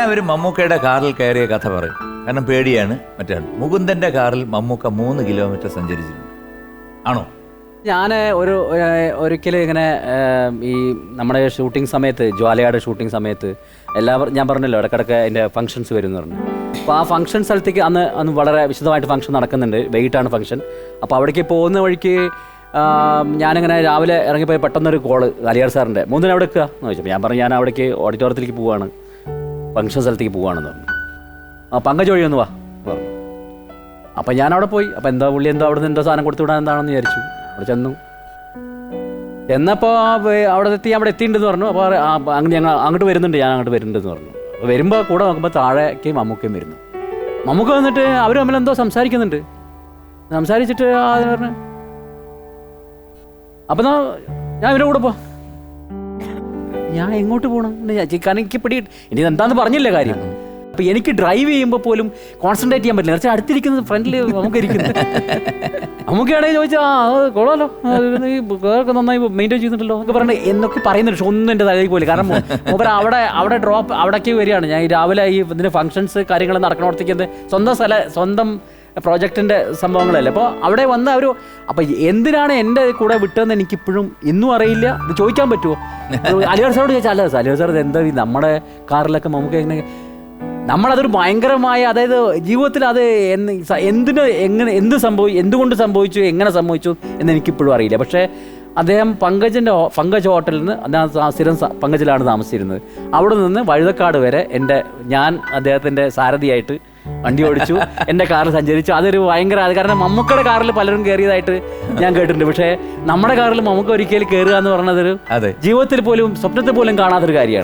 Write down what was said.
എല്ലാവരും മമ്മൂക്കയുടെ കാറിൽ കയറിയ കഥ പറയും. കാരണം പേടിയാണ് മറ്റാണ് മുകുന്ദന്റെ കാറിൽ മമ്മൂക്ക മൂന്ന് കിലോമീറ്റർ സഞ്ചരിച്ചിട്ടുണ്ട് ആണോ? ഞാൻ ഒരു ഒരിക്കലും ഇങ്ങനെ ഈ നമ്മുടെ ഷൂട്ടിംഗ് സമയത്ത് ജ്വാലയാട് ഷൂട്ടിംഗ് സമയത്ത് എല്ലാവരും ഞാൻ പറഞ്ഞല്ലോ ഇടക്കിടക്ക് അതിന്റെ ഫംഗ്ഷൻസ് വരും എന്ന് പറഞ്ഞു. അപ്പോൾ ആ ഫംഗ്ഷൻ സ്ഥലത്തേക്ക് അന്ന് അന്ന് വളരെ വിശദമായിട്ട് ഫംഗ്ഷൻ നടക്കുന്നുണ്ട്. വൈകിട്ടാണ് ഫംഗ്ഷൻ അപ്പോൾ അവിടേക്ക് പോകുന്ന വഴിക്ക് ഞാനിങ്ങനെ രാവിലെ ഇറങ്ങിപ്പോയി പെട്ടെന്നൊരു കോൾ അലിയാർ സാറിന്റെ മൂന്നിന് അവിടെ നിൽക്കുക? എന്ന് ചോദിച്ചപ്പോൾ ഞാൻ പറഞ്ഞു ഞാൻ അവിടേക്ക് ഓഡിറ്റോറിയത്തിലേക്ക് പോവാണ്. ഫംഗ്ഷൻ സ്ഥലത്തേക്ക് പോവാണെന്ന് പറഞ്ഞു. ആ പങ്കജ് വഴി ഒന്ന് വാ. പറഞ്ഞു അപ്പം ഞാൻ അവിടെ പോയി. അപ്പം എന്താ പുള്ളി എന്താ അവിടെ നിന്ന് എന്തോ സാധനം കൊടുത്തു വിടാൻ എന്താണെന്ന് വിചാരിച്ചു. അവിടെ ചെന്നു. എന്നപ്പോൾ അവിടെ എത്തി അവിടെ എത്തിയിട്ടുണ്ടെന്ന് പറഞ്ഞു. അപ്പോൾ അങ്ങ് ഞങ്ങൾ അങ്ങോട്ട് വരുന്നുണ്ട് ഞാൻ അങ്ങോട്ട് വരുന്നുണ്ടെന്ന് പറഞ്ഞു. വരുമ്പോൾ കൂടെ നോക്കുമ്പോൾ താഴേക്ക് മമ്മൂക്കയും വരുന്നു. മമ്മൂക്ക വന്നിട്ട് അവർ തമ്മിൽ എന്തോ സംസാരിക്കുന്നുണ്ട്. സംസാരിച്ചിട്ട് അത് പറഞ്ഞു. അപ്പം ഞാൻ ഇവരുടെ കൂടെ പോ ഞാൻ എങ്ങോട്ട് പോകണം കാരണം എനിക്ക് പിടി ഇനി എന്താന്ന് പറഞ്ഞില്ല കാര്യം? അപ്പൊ എനിക്ക് ഡ്രൈവ് ചെയ്യുമ്പോൾ പോലും കോൺസെൻട്രേറ്റ് ചെയ്യാൻ പറ്റില്ല. കുറച്ച് അടുത്തിരിക്കുന്നത് ഫ്രണ്ടിൽ നമുക്ക് ഇരിക്കുന്നത് നമുക്കാണെങ്കിൽ ചോദിച്ചാൽ ആ കൊള്ളാലോ. കാറൊക്കെ നന്നായി മെയിന്റെയിൻ ചെയ്തിട്ടുണ്ടല്ലോ. എന്നൊക്കെ പറഞ്ഞ് എന്നൊക്കെ പറയുന്നുണ്ട്. പക്ഷെ ഒന്നും എന്റെ തലയിൽ പോലും കാരണം മൂപ്പർ അവിടെ അവിടെ ഡ്രോപ്പ് അവിടേക്ക് വരികയാണ്. ഞാൻ രാവിലെ ഈ ഇതിന് ഫംഗ്ഷൻസ് കാര്യങ്ങൾ നടക്കണോടത്തേക്ക് സ്വന്തം സ്ഥല സ്വന്തം പ്രോജക്റ്റിന്റെ സംഭവങ്ങളല്ലേ? അപ്പോൾ അവിടെ വന്ന ഒരു അപ്പോൾ എന്തിനാണ് എന്റെ കൂടെ വിട്ടതെന്ന് എനിക്കിപ്പോഴും ഇന്നും അറിയില്ല. ഇത് ചോദിക്കാൻ പറ്റുമോ അലിഗഡ് സാറോട് ചോദിച്ചാൽ അല്ല അലിഗഡ് സാർ ഇത് എന്താ ഈ നമ്മുടെ കാറിലൊക്കെ നമുക്ക് എങ്ങനെ നമ്മളതൊരു ഭയങ്കരമായ അതായത് ജീവിതത്തിൽ അത് എന്തിന് എങ്ങനെ എന്ത് സംഭവി എന്തുകൊണ്ട് സംഭവിച്ചു എങ്ങനെ സംഭവിച്ചു എന്ന് എനിക്കിപ്പോഴും അറിയില്ല. പക്ഷേ അദ്ദേഹം പങ്കജിന്റെ പങ്കജ് ഹോട്ടലിൽ നിന്ന് സ്ഥിരം പങ്കജിലാണ് താമസിച്ചിരുന്നത്. അവിടെ നിന്ന് വഴുതക്കാട് വരെ എന്റെ ഞാൻ അദ്ദേഹത്തിന്റെ സാരഥിയായിട്ട് വണ്ടി ഓടിച്ചു. എന്റെ കാറിൽ സഞ്ചരിച്ചു. അതൊരു ഭയങ്കര അത് കാരണം മമ്മൂക്കയുടെ കാറിൽ പലരും കയറിയതായിട്ട് ഞാൻ കേട്ടിട്ടുണ്ട്. പക്ഷേ നമ്മുടെ കാറിൽ മമ്മൂക്ക ഒരിക്കലും കയറുക എന്ന് പറഞ്ഞതൊരു ജീവിതത്തിൽ പോലും സ്വപ്നത്തിൽ പോലും കാണാത്തൊരു കാര്യമാണ്.